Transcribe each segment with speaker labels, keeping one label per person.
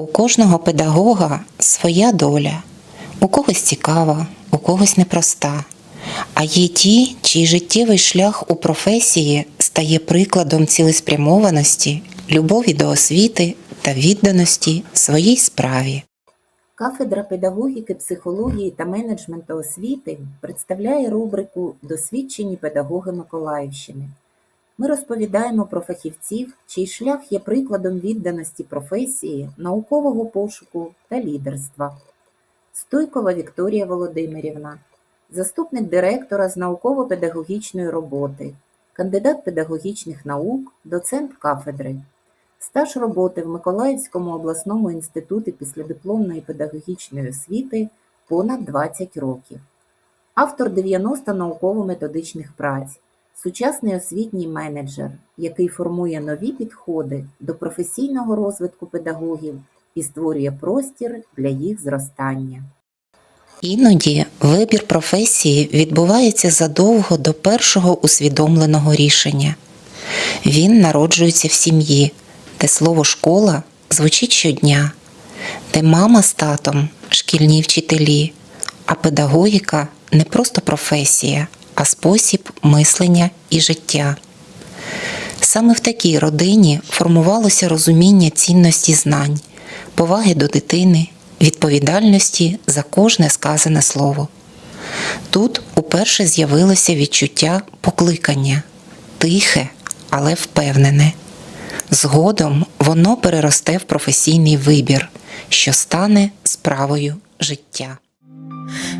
Speaker 1: У кожного педагога своя доля, у когось цікава, у когось непроста. А є ті, чий життєвий шлях у професії стає прикладом цілеспрямованості, любові до освіти та відданості своїй справі.
Speaker 2: Кафедра педагогіки, психології та менеджменту освіти представляє рубрику Досвідчені педагоги Миколаївщини. Ми розповідаємо про фахівців, чий шлях є прикладом відданості професії, наукового пошуку та лідерства. Стойкова Вікторія Володимирівна, заступник директора з науково-педагогічної роботи, кандидат педагогічних наук, доцент кафедри. Стаж роботи в Миколаївському обласному інституті післядипломної педагогічної освіти понад 20 років. Автор 90 науково-методичних праць, сучасний освітній менеджер, який формує нові підходи до професійного розвитку педагогів і створює простір для їх зростання.
Speaker 1: Іноді вибір професії відбувається задовго до першого усвідомленого рішення. Він народжується в сім'ї, де слово школа звучить щодня, де мама з татом шкільні вчителі, а педагогіка не просто професія, а спосіб мислення і життя. Саме в такій родині формувалося розуміння цінності знань, поваги до дитини, відповідальності за кожне сказане слово. Тут уперше з'явилося відчуття покликання тихе, але впевнене. Згодом воно переросте в професійний вибір, що стане справою життя.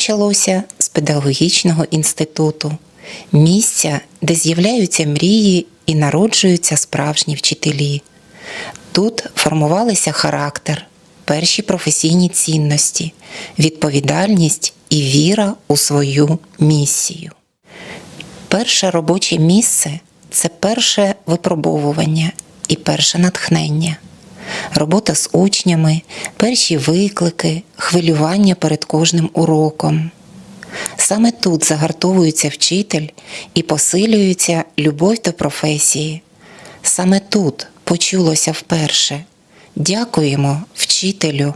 Speaker 1: почалося з педагогічного інституту, місця, де з'являються мрії і народжуються справжні вчителі. Тут формувалися характер, перші професійні цінності, відповідальність і віра у свою місію. Перше робоче місце це перше випробовування і перше натхнення, робота з учнями, перші виклики, хвилювання перед кожним уроком. Саме тут загартовується вчитель і посилюється любов до професії. Саме тут почулося вперше. Дякуємо вчителю.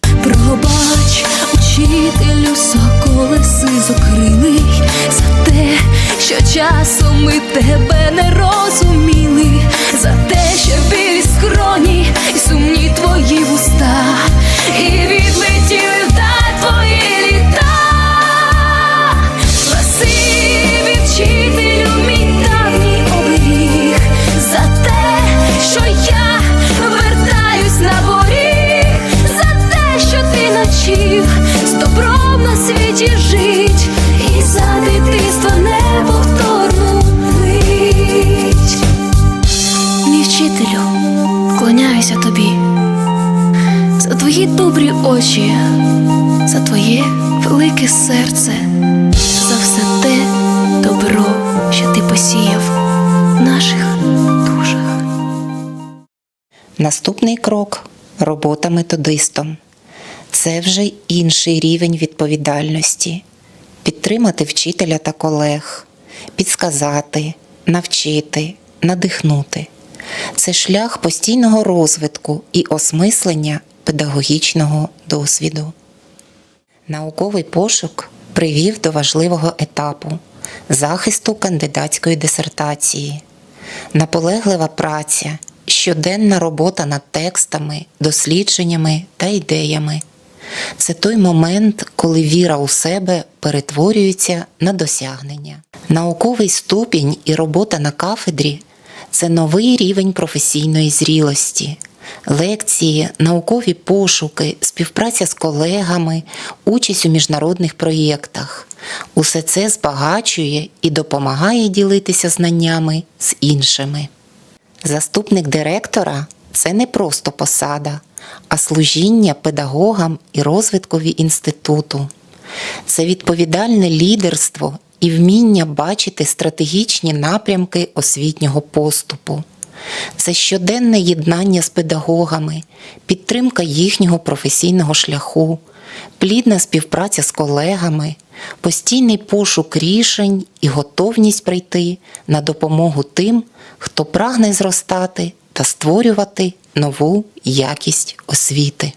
Speaker 3: Пробач, учителю, соколе сизокрилий, за те, що часом ми тебе не розуміли, за те, що білі скроні добрі очі, за твоє велике серце, за все те добро, що ти посіяв в наших душах.
Speaker 1: Наступний крок робота методистом. Це вже інший рівень відповідальності. Підтримати вчителя та колег, підсказати, навчити, надихнути. Це шлях постійного розвитку і осмислення педагогічного досвіду. Науковий пошук привів до важливого етапу захисту кандидатської дисертації, наполеглива праця, щоденна робота над текстами, дослідженнями та ідеями. Це той момент, коли віра у себе перетворюється на досягнення. Науковий ступінь і робота на кафедрі це новий рівень професійної зрілості, лекції, наукові пошуки, співпраця з колегами, участь у міжнародних проєктах. Усе це збагачує і допомагає ділитися знаннями з іншими. Заступник директора це не просто посада, а служіння педагогам і розвиткові інституту. Це відповідальне лідерство і вміння бачити стратегічні напрямки освітнього поступу. Це щоденне єднання з педагогами, підтримка їхнього професійного шляху, плідна співпраця з колегами, постійний пошук рішень і готовність прийти на допомогу тим, хто прагне зростати та створювати нову якість освіти.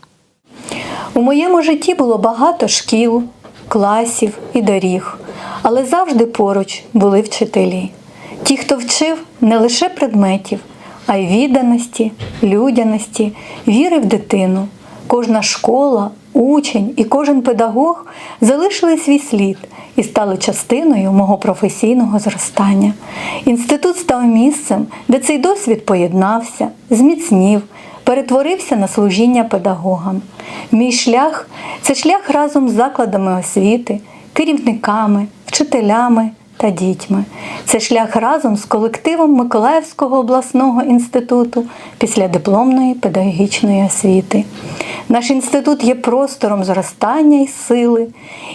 Speaker 4: У моєму житті було багато шкіл, класів і доріг, але завжди поруч були вчителі. Ті, хто вчив не лише предметів, а й відданості, людяності, віри в дитину. Кожна школа, учень і кожен педагог залишили свій слід і стали частиною мого професійного зростання. Інститут став місцем, де цей досвід поєднався, зміцнів, перетворився на служіння педагогам. Мій шлях це шлях разом з закладами освіти, керівниками, вчителями та дітьми. Це шлях разом з колективом Миколаївського обласного інституту післядипломної педагогічної освіти. Наш інститут є простором зростання і сили,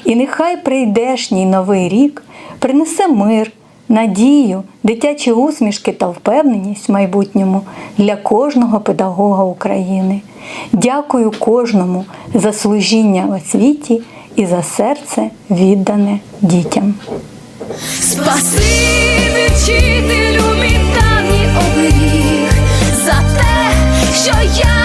Speaker 4: і нехай прийдешній новий рік принесе мир, надію, дитячі усмішки та впевненість в майбутньому для кожного педагога України. Дякую кожному за служіння в освіті і за серце віддане дітям.
Speaker 3: Спасибі, вчителю, мій давній оберіг, за те, що я